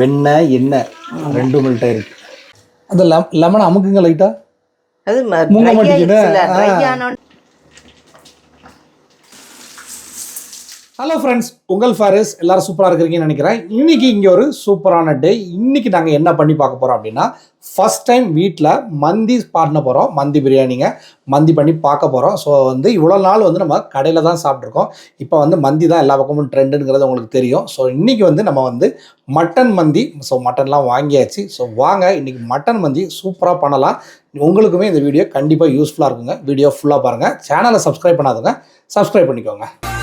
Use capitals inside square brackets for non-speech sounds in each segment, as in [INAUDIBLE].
வெண்ணெய் எண்ணெய் ரெண்டு மில்ட்டை இருக்கு. அந்த லெம் லெமன் அமுக்குங்க லைட்டா அது முங்க மாட்டேங்குதே. ஹலோ ஃப்ரெண்ட்ஸ் உங்கள் ஃபாரிஸ் எல்லாரும் சூப்பராக இருக்கிறீங்கன்னு நினைக்கிறேன். இன்னைக்கு இங்கே ஒரு சூப்பரான டே இன்னைக்கு நாங்கள் என்ன பண்ணி பார்க்க போகிறோம் அப்படின்னா ஃபர்ஸ்ட் டைம் வீட்டில் மந்தி பண்ண போகிறோம் மந்தி பிரியாணிங்க. மந்தி பண்ணி பார்க்க போகிறோம் ஸோ வந்து இவ்வளோ நாள் வந்து நம்ம கடையில் தான் சாப்பிட்ருக்கோம் இப்போ வந்து மந்தி தான் எல்லா பக்கமும் ட்ரெண்டுங்கிறது உங்களுக்கு தெரியும். ஸோ இன்றைக்கி வந்து நம்ம வந்து மட்டன் மந்தி ஸோ மட்டன்லாம் வாங்கியாச்சு. ஸோ வாங்க இன்றைக்கி மட்டன் மந்தி சூப்பராக பண்ணலாம். உங்களுக்குமே இந்த வீடியோ கண்டிப்பாக யூஸ்ஃபுல்லாக இருக்குங்க. வீடியோ ஃபுல்லாக பாருங்கள் சேனலை சப்ஸ்கிரைப் பண்ணாதுங்க சப்ஸ்கிரைப் பண்ணிக்கோங்க.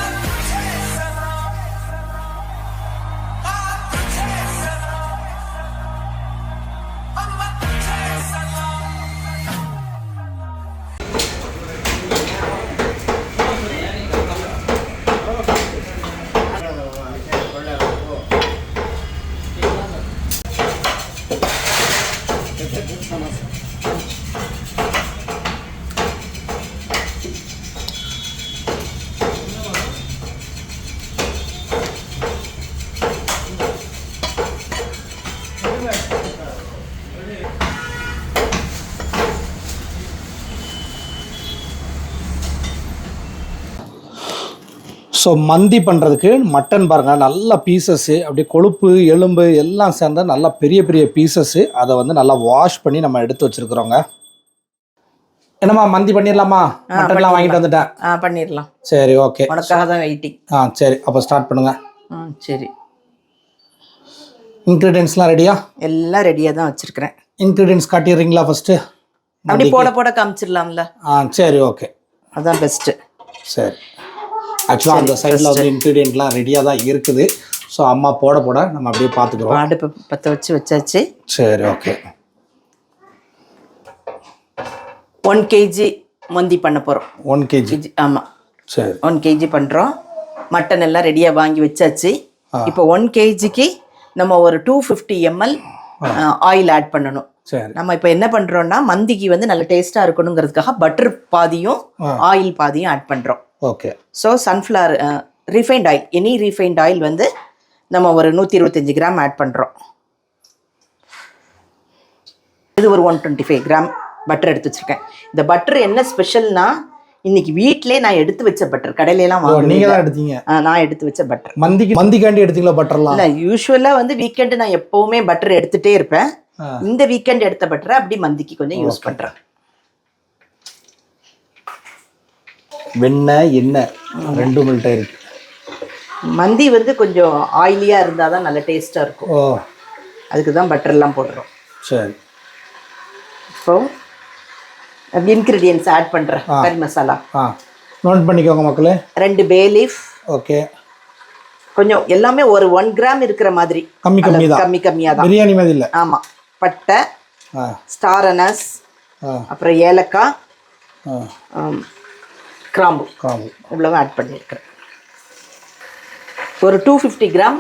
ஸோ மந்தி பண்ணுறதுக்கு மட்டன் பாருங்கள் நல்ல பீசஸ்ஸு அப்படியே கொழுப்பு எலும்பு எல்லாம் சேர்ந்த நல்லா பெரிய பெரிய பீசஸ்ஸு அதை வந்து நல்லா வாஷ் பண்ணி நம்ம எடுத்து வச்சுருக்குறோங்க. என்னம்மா மந்தி பண்ணிடலாமா மட்டன்லாம் வாங்கிட்டு வந்துட்டேன். ஆ பண்ணிடலாம் சரி ஓகே உனக்காக தான் வெயிட்டிங் ஆ சரி அப்போ ஸ்டார்ட் பண்ணுங்கள் ஆ சரி. இன்க்ரீடியன்ஸ்லாம் ரெடியா எல்லாம் ரெடியாக தான் வச்சிருக்கிறேன். இன்க்ரீடியன்ஸ் காட்டிடுறீங்களா ஃபஸ்ட்டு அப்படி போட போட காமிச்சிடலாம்ல ஆ சரி ஓகே அதான் பெஸ்ட்டு சரி. ஆக்சுவலாக அந்த சைடில் வந்து இன்க்ரீடியன்ட்லாம் ரெடியாக தான் இருக்குது. ஸோ அம்மா போட போட நம்ம அப்படியே பார்த்துக்குறோம் அடுப்பு பற்ற வச்சு வச்சாச்சு. சரி ஓகே ஒன் கேஜி மந்தி பண்ண போகிறோம் ஒன் கேஜி ஆமாம் சரி. ஒன் கேஜி பண்ணுறோம் மட்டன் எல்லாம் ரெடியாக வாங்கி வச்சாச்சு. இப்போ ஒன் கேஜிக்கு நம்ம ஒரு two fifty ml oil add பண்ணணும். சரி. நம்ம இப்போ என்ன பண்ணுறோம்னா மந்திக்கு வந்து நல்ல டேஸ்ட்டாக இருக்கணுங்கிறதுக்காக பட்டர் பாதியும் ஆயில் பாதியும் ஆட் பண்ணுறோம் okay so sunflower refined oil any refined oil வந்து நம்ம ஒரு நூற்றி இருபத்தஞ்சி கிராம் ஆட் பண்ணுறோம் இது ஒரு one twenty five gram butter எடுத்து வச்சுருக்கேன். இந்த பட்டர் என்ன ஸ்பெஷல்னா இன்னைக்கு வீட்டிலே நான் எடுத்து வச்ச பட்டர் கடையிலலாம் வாங்க நீங்க தான் எடுத்தீங்க? நான் எடுத்து வச்ச பட்டர் மந்திக்கு மந்திக்காண்டி எடுத்தீங்களா பட்டர்லாம் இல்லை யூஸ்வலாக வந்து வீக்கெண்டு நான் எப்போவுமே பட்டர் எடுத்துகிட்டே இருப்பேன். இந்த வீக்கெண்ட் எடுத்த பட்டரை அப்படி மந்திக்கு கொஞ்சம் யூஸ் பண்ணுறேன் வெண்ணெய் எண்ணெய் ரெண்டு மில்ட்டை இருக்கு. மந்தி வந்து கொஞ்சம் ஆயிலியாக இருந்தால் தான் நல்ல டேஸ்ட்டாக இருக்கும். ஓ. அதுக்கு தான் பட்டர்லாம் போடுறோம். சரி. இப்போ இன்க்ரீடியன்ஸ் ஆட் பண்ணுறேன் கறி மசாலா ஆ. நோட் பண்ணிக்கோங்க மக்களே. ரெண்டு பே லீஃப் ஓகே. கொஞ்சம் எல்லாமே ஒரு ஒன் கிராம் இருக்கிற மாதிரி. கம்மி கம்மி தான். கம்மி கம்மியாக தான். பிரியாணி மாதிரி இல்லை. ஆமாம் பட்டை ஸ்டார் அனஸ் அப்புறம் ஏலக்காய் கிராம்பு. காமு இவ்வளவு ஆட் பண்ணியிருக்கிறேன். ஒரு டூ ஃபிஃப்டி கிராம்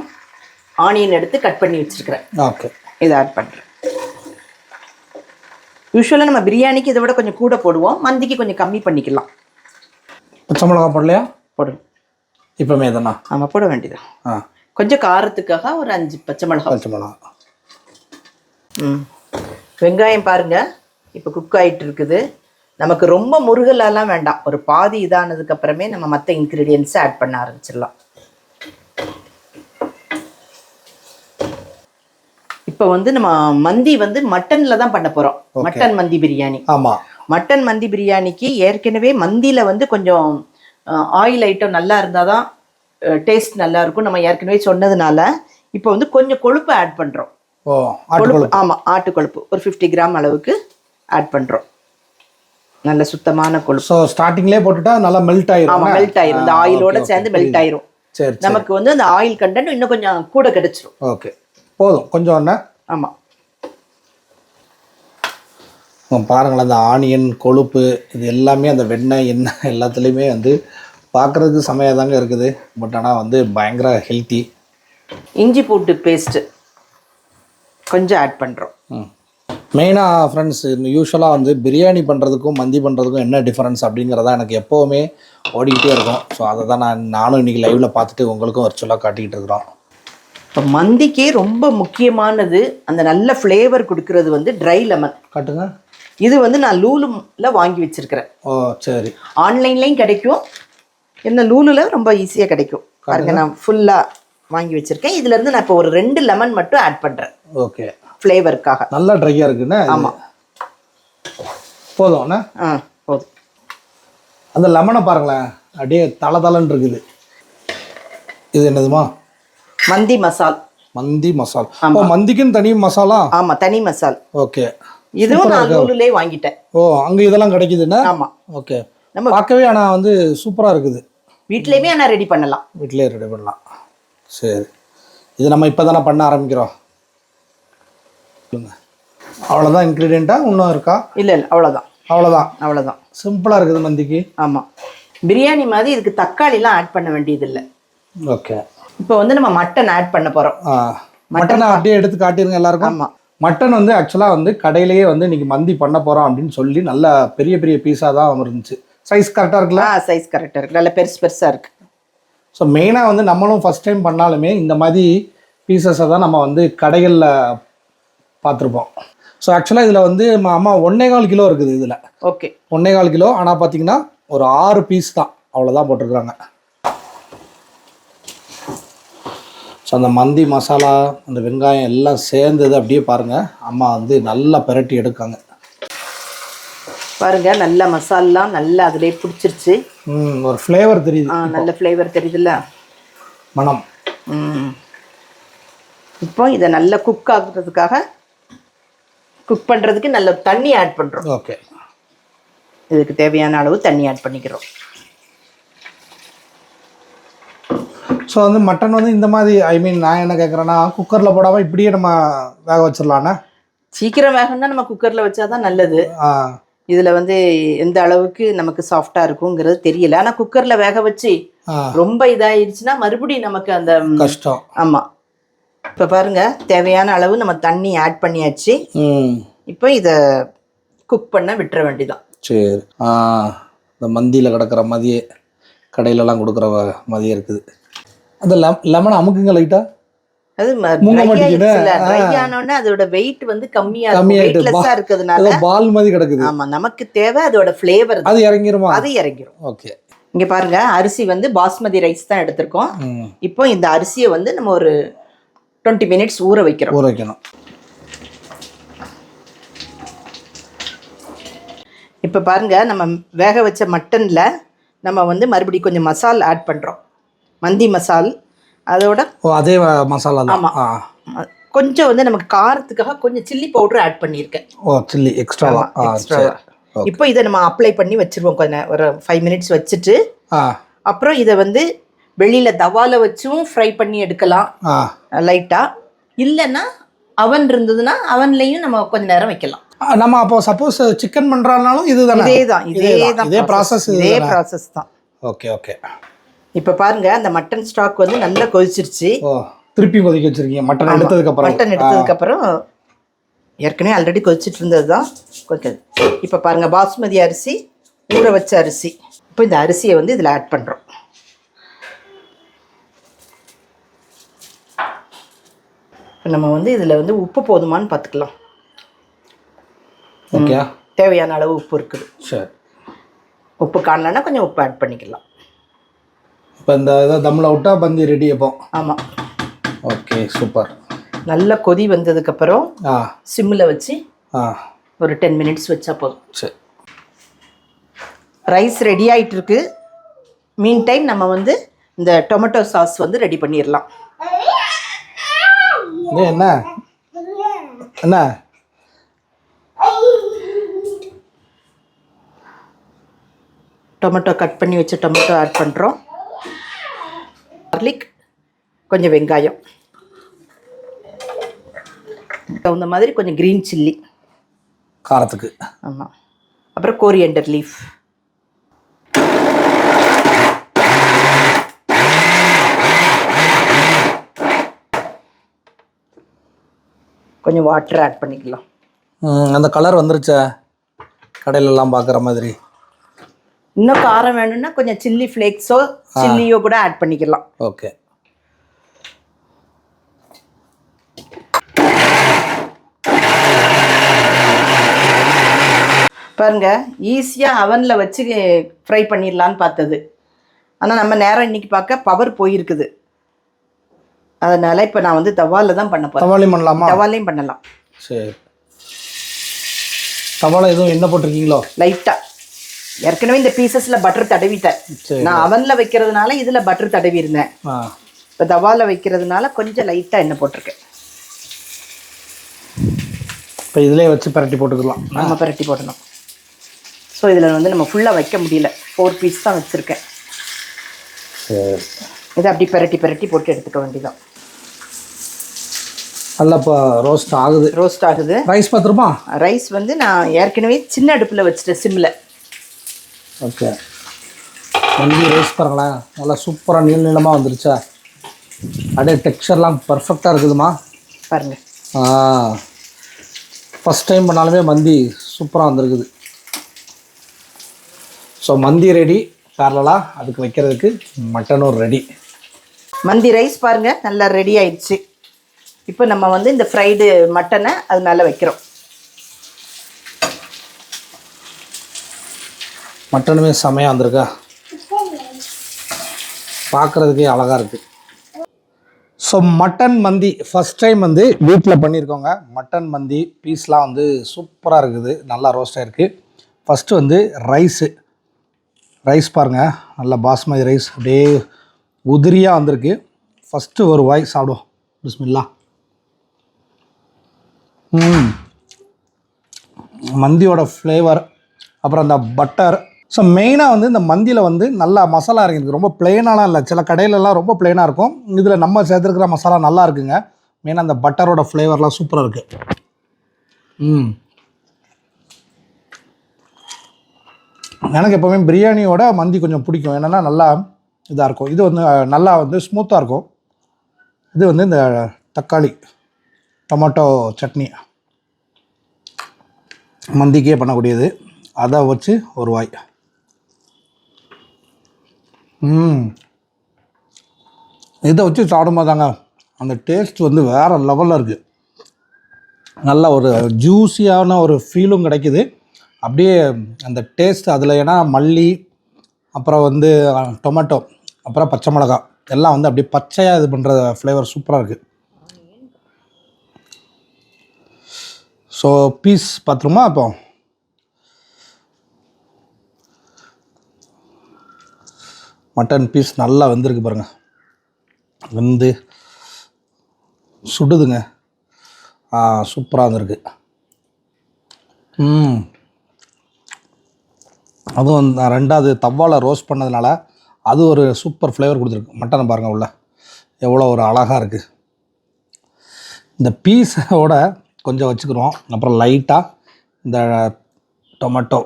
ஆனியன் எடுத்து கட் பண்ணி வச்சிருக்கிறேன். ஓகே இதை ஆட் பண்ணுறேன் யூஸ்வலாக நம்ம பிரியாணிக்கு இதை விட கொஞ்சம் கூட போடுவோம். மந்திக்கு கொஞ்சம் கம்மி பண்ணிக்கலாம். பச்சை மிளகா போடலையா? போடணும் இப்போமே தானா ஆமாம் போட வேண்டியதான் ஆ. கொஞ்சம் காரத்துக்காக ஒரு அஞ்சு பச்சை மிளகாய் பச்சை மிளகா. ம். வெங்காயம் பாருங்க. இப்போ குக் ஆயிட்டு இருக்குது. நமக்கு ரொம்ப முருகலாலாம் வேண்டாம். ஒரு பாதி இதானதுக்கு அப்புறமே நம்ம மற்ற இன்க்ரீடியன்ஸை ஆட் பண்ண ஆரம்பிச்சிடலாம். இப்போ வந்து நம்ம மந்தி வந்து மட்டன்ல தான் பண்ண போறோம். மட்டன் மந்தி பிரியாணி. ஆமாம் மட்டன் மந்தி பிரியாணிக்கு ஏற்கனவே மந்தியில் வந்து கொஞ்சம் ஆயில் ஐட்டம் நல்லா இருந்தால் தான் டேஸ்ட் நல்லா இருக்கும். நம்ம ஏற்கனவே சொன்னதுனால இப்போ வந்து கொஞ்சம் கொழுப்பு ஆட் பண்ணுறோம் ஓ ஆட்டு கொழுப்பு ஆமாம் ஆட்டு கொழுப்பு ஒரு ஃபிஃப்டி கிராம் அளவுக்கு ஆட் பண்ணுறோம் நல்ல சுத்தமான கொழுப்பு. ஸோ ஸ்டார்டிங்லேயே போட்டுட்டா நல்லா மெல்ட் ஆயிரும் ஆமாம் மெல்ட் ஆயிரும். இந்த ஆயிலோட சேர்ந்து மெல்ட் ஆயிரும். சரி நமக்கு வந்து அந்த ஆயில் கண்டென்ட் இன்னும் கொஞ்சம் கூட கிடைச்சிரும். ஓகே போதும். கொஞ்சம் ஒன்று ஆமாம் பாருங்களேன் அந்த ஆனியன் கொழுப்பு இது எல்லாமே அந்த வெண்ணெய் எண்ணெய் [LAUGHS] எல்லாத்துலேயுமே வந்து பார்க்குறதுக்கு செமையாக தாங்க இருக்குது. பட் ஆனால் வந்து பயங்கர ஹெல்த்தி இஞ்சி பூட்டு பேஸ்ட்டு கொஞ்சம் ஆட் பண்ணுறோம் ம். மெயினாக ஃப்ரெண்ட்ஸ் யூஸ்வலாக வந்து பிரியாணி பண்ணுறதுக்கும் மந்தி பண்ணுறதுக்கும் என்ன டிஃப்ரென்ஸ் அப்படிங்கிறதா எனக்கு எப்போவுமே ஓடிக்கிட்டே இருக்கும். ஸோ அதை தான் நான் நானும் இன்றைக்கி லைவில் பார்த்துட்டு உங்களுக்கும் வர்ச்சுவலாக காட்டிக்கிட்டு இருக்கிறோம். இப்போ மந்திக்கே ரொம்ப முக்கியமானது அந்த நல்ல ஃப்ளேவர் கொடுக்கறது வந்து ட்ரை லெமன் காட்டுங்க. இது வந்து நான் லூலுல வாங்கி வச்சிருக்கிறேன். ஓ சரி. ஆன்லைன்லேயும் கிடைக்கும். என்ன லூலுல ரொம்ப ஈஸியாக கிடைக்கும். பாருங்க நான் ஃபுல்லாக வாங்கி வச்சிருக்கேன். இதுல இருந்து நான் இப்போ ஒரு ரெண்டு லெமன் மட்டும் ஆட் பண்றேன். ஓகே ஃப்ளேவருக்காக நல்லா ட்ரையாக இருக்குண்ணே இது. ஆமா. போதும் அண்ணா ஆ போதும். அந்த லெமனை பாருங்களேன். அப்படியே தல தலன்னு இருக்குது. இது என்னதுமா? மந்தி மசால். மந்தி மசால். ஓ மந்திக்குன்னு தனி மசாலா? ஆமா தனி மசால். ஓகே இதுவும் நான் வாங்கிட்டேன். ஓ அங்கே இதெல்லாம் கிடைக்குதுண்ணா ஆமா. ஓகே நம்ம- பார்க்கவே ஆனால் வந்து சூப்பராக இருக்குது. வீட்லயுமே நான் ரெடி பண்ணலாம். வீட்டிலே ரெடி பண்ணலாம். சரி. இது நம்ம இப்போ தானே பண்ண ஆரம்பிக்கிறோம். அவ்வளோதான் இன்க்ரீடியண்ட்டா இன்னும் இருக்கா? இல்ல இல்ல அவ்வளவுதான். அவ்வளோதான் அவ்வளவுதான். சிம்பிளாக இருக்குது மந்திக்கு. ஆமா. பிரியாணி மாதிரி இதுக்கு தக்காளிலாம் ஆட் பண்ண வேண்டியது இல்லை ஓகே இப்போ வந்து நம்ம மட்டன் ஆட் பண்ண போறோம். ஆ. மட்டனை அப்படியே எடுத்து காட்டிருங்க எல்லாருக்கும். ஆமா. மட்டன் வந்து ஆக்சுவலாக வந்து கடையிலேயே வந்து இன்னைக்கு மந்தி பண்ண போகிறோம் அப்படின்னு சொல்லி நல்ல பெரிய பெரிய பீஸாக தான் இருந்துச்சு சைஸ் கரெக்டாக இருக்குல்ல? சைஸ் கரெக்டா இருக்கு. நல்ல பெருசு பெருசா இருக்கு. ஸோ மெயினாக வந்து நம்மளும் ஃபஸ்ட் டைம் பண்ணாலுமே இந்த மாதிரி பீசஸை தான் நம்ம வந்து கடைகளில் பார்த்துருப்போம். ஸோ ஆக்சுவலாக இதில் வந்து அம்மா ஒன்னே கால் கிலோ இருக்குது இதில். ஓகே ஒன்னே கால் கிலோ ஆனால் பார்த்தீங்கன்னா ஒரு ஆறு பீஸ் தான். அவ்வளோதான் போட்டிருக்காங்க ஸோ அந்த மந்தி மசாலா அந்த வெங்காயம் எல்லாம் சேர்ந்தது அப்படியே பாருங்கள் அம்மா வந்து நல்லா பிரட்டி எடுக்காங்க. பாருங்க நல்ல மசாலாம் நல்லா அதுலயே பிடிச்சிருச்சு. ம் ஒரு ஃப்ளேவர் தெரியுது. ஆ நல்ல ஃப்ளேவர் தெரியுதுல்ல? மனம் ம். இப்போ இதை நல்லா குக் ஆகுறதுக்காக குக் பண்ணுறதுக்கு நல்ல தண்ணி ஆட் பண்ணுறோம் ஓகே இதுக்கு தேவையான அளவு தண்ணி ஆட் பண்ணிக்கிறோம். ஸோ வந்து மட்டன் வந்து இந்த மாதிரி ஐ மீன் நான் என்ன கேட்குறேன்னா குக்கரில் போடாமல் இப்படியே நம்ம வேக வச்சிடலாண்ணே சீக்கிரம் வேகணும்னா நம்ம குக்கரில் வச்சா தான் நல்லது. இதில் வந்து எந்த அளவுக்கு நமக்கு சாஃப்டாக இருக்குங்கிறது தெரியல. ஆனால் குக்கரில் வேக வச்சு ரொம்ப இதாயிடுச்சுன்னா மறுபடியும் நமக்கு அந்த கஷ்டம். ஆமாம் இப்போ பாருங்க தேவையான அளவு நம்ம தண்ணி ஆட் பண்ணியாச்சு. இப்போ இதை குக் பண்ண விட்டுற வேண்டியதான் சரி. இந்த மந்தியில் கிடக்கிற மதிய கடையிலலாம் கொடுக்குற மதியம் இருக்குது. அந்த லெம் லெமன் அமுக்குங்க லைட்டாக அது அதோட வெயிட் வந்து கம்மியா வெயிட்லெஸ்ஸா இருக்கிறதுனால. பால் மாதிரி கிடக்குது. ஆமா நமக்கு தேவை அதோட ஃப்ளேவர் அது இறங்கிருமா? அது இறங்கிரும். ஓகே. இங்க பாருங்க அரிசி வந்து பாஸ்மதி ரைஸ் தான் எடுத்திருக்கோம். இப்போ இந்த அரிசியை வந்து நம்ம ஒரு டுவெண்ட்டி மினிட்ஸ் ஊற வைக்கிறோம். ஊற வைக்கணும் இப்போ பாருங்க நம்ம வேக வச்ச மட்டன்ல நம்ம வந்து மறுபடியும் கொஞ்சம் மசால் ஆட் பண்றோம். மந்தி மசால் அதோட ஓ அதே மசாலா தான். ஆமா. ஆ. அஹ், கொஞ்சம் வந்து நமக்கு காரத்துக்காக கொஞ்சம் சில்லி பவுடர் ஆட் பண்ணியிருக்கேன். ஓ சில்லி எக்ஸ்ட்ராவா ஆ extra சரி. வா. இப்போ இதை நம்ம அப்ளை பண்ணி வச்சிருவோம் கொஞ்ச நே- ஒரு ஃபைவ் மினிட்ஸ் வச்சுட்டு அப்புறம் இதை வந்து வெளியில தவால வச்சும் ஃப்ரை பண்ணி எடுக்கலாம். லைட்டா இல்லைன்னா அவன் இருந்ததுன்னா அவன்லையும் நம்ம கொஞ்ச நேரம் வைக்கலாம். நம்ம அப்போ சப்போஸ் சிக்கன் பண்ணுறாலும் இதுதானே? இதே தான் இதே தான் இதே ப்ராசஸ் இதே ப்ராசஸ் தான். ஓகே ஓகே இப்போ பாருங்க அந்த மட்டன் ஸ்டாக் வந்து நல்லா கொதிச்சிருச்சு. திருப்பி கொதிக்க வச்சிருக்கீங்க. மட்டன் எடுத்ததுக்கு அப்புறம். மட்டன் எடுத்ததுக்கு அப்புறம் ஏற்கனவே ஆல்ரெடி கொதிச்சிட்டு இருந்தது தான். கொஞ்சம் இப்போ பாருங்க பாஸ்மதி அரிசி ஊற வச்ச அரிசி. இப்போ இந்த அரிசியை வந்து இதில் ஆட் பண்ணுறோம் இப்போ நம்ம வந்து இதில் வந்து உப்பு போதுமான்னு பார்த்துக்கலாம் ஓகே. தேவையான அளவு உப்பு இருக்குது. சரி. உப்பு காணலன்னா கொஞ்சம் உப்பு ஆட் பண்ணிக்கலாம். இப்போ இந்த இதை தம்மில் விட்டா பந்தி ரெடி அப்போ. ஆமாம் ஓகே சூப்பர். நல்ல கொதி வந்ததுக்கப்புறம் ஆ. சிம்மில் வச்சு ஆ. ஒரு டென் மினிட்ஸ் வச்சா போதும். சரி. ரைஸ் ரெடி ஆயிட்டு இருக்கு. மீன் டைம் நம்ம வந்து இந்த டொமேட்டோ சாஸ் வந்து ரெடி பண்ணிடலாம் என்ன? என்ன? டொமேட்டோ கட் பண்ணி வச்ச டொமேட்டோ ஆட் பண்ணுறோம் garlic கொஞ்சம் வெங்காயம். தகுந்த மாதிரி கொஞ்சம் க்ரீன் சில்லி. காரத்துக்கு. ஆமாம் அப்புறம் கோரியண்டர் லீஃப். கொஞ்சம் வாட்டர் ஆட் பண்ணிக்கலாம். அந்த கலர் வந்துருச்சா. கடையிலலாம் பார்க்குற மாதிரி. இன்னும் காரம் வேணும்னா கொஞ்சம் சில்லி ஃப்ளேக்ஸோ சில்லியோ கூட ஆட் பண்ணிக்கலாம். ஓகே. பாருங்க ஈஸியாக அவனில் வச்சு ஃப்ரை பண்ணிடலான்னு பார்த்தது. ஆனால் நம்ம நேரம் இன்றைக்கி பார்க்க பவர் போயிருக்குது. அதனால இப்போ நான் வந்து தவால தான் பண்ண போகிறேன் தவாலி பண்ணலாமா? தவாலையும் பண்ணலாம். சரி. தவாலை எதுவும் என்ன போட்டிருக்கீங்களோ? லைட்டாக ஏற்கனவே இந்த பீசஸில் பட்டர் தடவிட்டேன். நான் அவனில் வைக்கிறதுனால இதில் பட்டர் தடவி இருந்தேன் இப்போ தவால வைக்கிறதுனால கொஞ்சம் லைட்டாக எண்ணெய் போட்டிருக்கேன். இப்போ இதிலே வச்சு பரட்டி போட்டுக்கலாம். நம்ம பரட்டி போடணும். ஸோ இதில் வந்து நம்ம ஃபுல்லாக வைக்க முடியல. ஃபோர் பீஸ் தான் வச்சுருக்கேன். சரி. இதை அப்படி பரட்டி பரட்டி போட்டு எடுத்துக்க வேண்டியதான் நல்லா இப்போ ரோஸ்ட் ஆகுது. ரோஸ்ட் ஆகுது. ரைஸ் பார்த்துருமா? ரைஸ் வந்து நான் ஏற்கனவே சின்ன அடுப்பில் வச்சுட்டேன் சிம்மில் ஓகே மந்தி ரைஸ் பாருங்களேன். நல்லா சூப்பராக நீள நீளமாக வந்துருச்சா? அப்படியே டெக்ஸ்சர்லாம் பர்ஃபெக்டாக இருக்குதுமா? பாருங்கள் ஆ. ஃபஸ்ட் டைம் பண்ணாலுமே மந்தி சூப்பராக வந்திருக்குது. ஸோ மந்தி ரெடி பேரலாக அதுக்கு வைக்கிறதுக்கு மட்டனும் ரெடி மந்தி ரைஸ் பாருங்கள் நல்லா ரெடி ஆயிடுச்சு. இப்போ நம்ம வந்து இந்த ஃப்ரைடு மட்டனை அது மேலே வைக்கிறோம். மட்டனுமே செமையாக வந்திருக்கா? பார்க்குறதுக்கே அழகாக இருக்குது ஸோ மட்டன் மந்தி ஃபஸ்ட் டைம் வந்து வீட்டில் பண்ணியிருக்கோங்க மட்டன் மந்தி பீஸ்லாம் வந்து சூப்பராக இருக்குது. நல்லா ரோஸ்டாக இருக்குது ஃபஸ்ட்டு வந்து ரைஸு ரைஸ் பாருங்கள் நல்லா பாஸ்மதி ரைஸ் அப்படியே உதிரியாக வந்திருக்கு. ஃபஸ்ட்டு ஒரு வாய் சாப்பிடுவோம். பிஸ்மில்லா மந்தியோட ஃப்ளேவர் அப்புறம் அந்த பட்டர் ஸோ மெயினாக வந்து இந்த மந்தியில் வந்து நல்லா மசாலா இருக்குது ரொம்ப பிளெயினாலாம் இல்லை. சில கடையிலலாம் ரொம்ப பிளெயினாக இருக்கும். இதில் நம்ம சேர்த்துருக்கிற மசாலா நல்லா இருக்குங்க. மெயினாக அந்த பட்டரோட ஃப்ளேவர்லாம் சூப்பராக இருக்குது ம். எனக்கு எப்போவுமே பிரியாணியோட மந்தி கொஞ்சம் பிடிக்கும். என்னென்னா நல்லா இதாக இருக்கும். இது வந்து நல்லா வந்து ஸ்மூத்தாக இருக்கும். இது வந்து இந்த தக்காளி. டொமேட்டோ சட்னி. மந்திக்கே பண்ணக்கூடியது. அதை வச்சு ஒரு வாய். ம். இதை வச்சு சாப்பிடும்போது தாங்க அந்த டேஸ்ட் வந்து வேறு லெவலில் இருக்குது நல்ல ஒரு ஜூஸியான ஒரு ஃபீலும் கிடைக்குது. அப்படியே அந்த டேஸ்ட் அதில் ஏன்னா மல்லி அப்புறம் வந்து டொமேட்டோ அப்புறம் பச்சை மிளகா எல்லாம் வந்து அப்படியே பச்சையாக இது பண்ணுற ஃப்ளேவர் சூப்பராக இருக்குது ஸோ பீஸ் பார்த்துருமா அப்போ. மட்டன் பீஸ் நல்லா வெந்திருக்கு பாருங்க. வெந்து சுடுதுங்க. சூப்பராக இருந்திருக்கு ம். அதுவும் நான் ரெண்டாவது தவால ரோஸ்ட் பண்ணதுனால அது ஒரு சூப்பர் ஃப்ளேவர் கொடுத்துருக்கு. மட்டனை பாருங்கள் உள்ள. எவ்வளோ ஒரு அழகாக இருக்குது இந்த பீஸோட கொஞ்சம் வச்சுக்கிறோம். அப்புறம் லைட்டாக இந்த டொமேட்டோ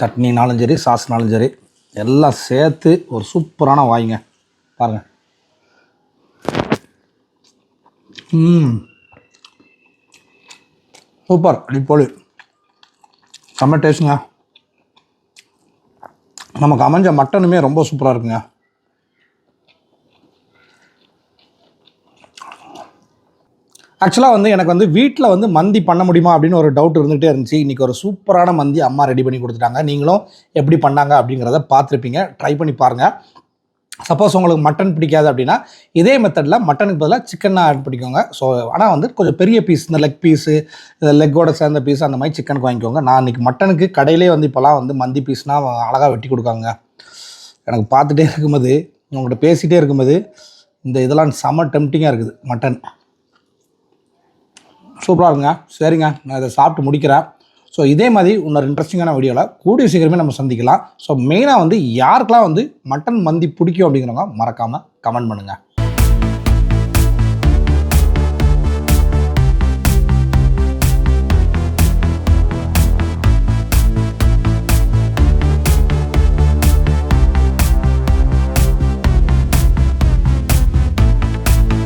சட்னினாலும் சரி சாஸ்னாலும் சரி எல்லாம் சேர்த்து ஒரு சூப்பரான வாய்ங்க. பாருங்கள் ம். சூப்பர். அடிப்பொழி செம்ம டேஸ்ட்டுங்க நமக்கு அமைஞ்ச மட்டனுமே ரொம்ப சூப்பராக இருக்குங்க. ஆக்சுவலாக வந்து எனக்கு வந்து வீட்டில் வந்து மந்தி பண்ண முடியுமா அப்படின்னு ஒரு டவுட் இருந்துகிட்டே இருந்துச்சு. இன்றைக்கி ஒரு சூப்பரான மந்தி அம்மா ரெடி பண்ணி கொடுத்துட்டாங்க. நீங்களும் எப்படி பண்ணாங்க அப்படிங்கிறத பார்த்துருப்பீங்க. ட்ரை பண்ணி பாருங்கள் சப்போஸ் உங்களுக்கு மட்டன் பிடிக்காது அப்படின்னா இதே மெத்தடில் மட்டனுக்கு பதிலாக சிக்கன் ஆட் பண்ணிக்கோங்க. ஸோ ஆனால் வந்து கொஞ்சம் பெரிய பீஸ் இந்த லெக் பீஸு இந்த லெக்கோட சேர்ந்த பீஸ் அந்த மாதிரி சிக்கனுக்கு வாங்கிக்கோங்க. நான் இன்றைக்கி மட்டனுக்கு கடையிலே வந்து இப்போலாம் வந்து மந்தி பீஸ்னால் அழகாக வெட்டி கொடுக்காங்க. எனக்கு பார்த்துட்டே இருக்கும்போது உங்கள்கிட்ட பேசிகிட்டே இருக்கும்போது இந்த இதெல்லாம் செம்ம டெம்டிங்காக இருக்குது மட்டன் சூப்பராக இருக்குங்க. சரிங்க. நான் இதை சாப்பிட்டு முடிக்கிறேன். ஸோ இதே மாதிரி இன்னொரு இன்ட்ரெஸ்டிங்கான வீடியோவில் கூடிய சீக்கிரமே நம்ம சந்திக்கலாம். ஸோ மெயினாக வந்து யாருக்கெல்லாம் வந்து மட்டன் மந்தி பிடிக்கும் அப்படிங்கிறவங்க மறக்காமல் கமெண்ட் பண்ணுங்கள்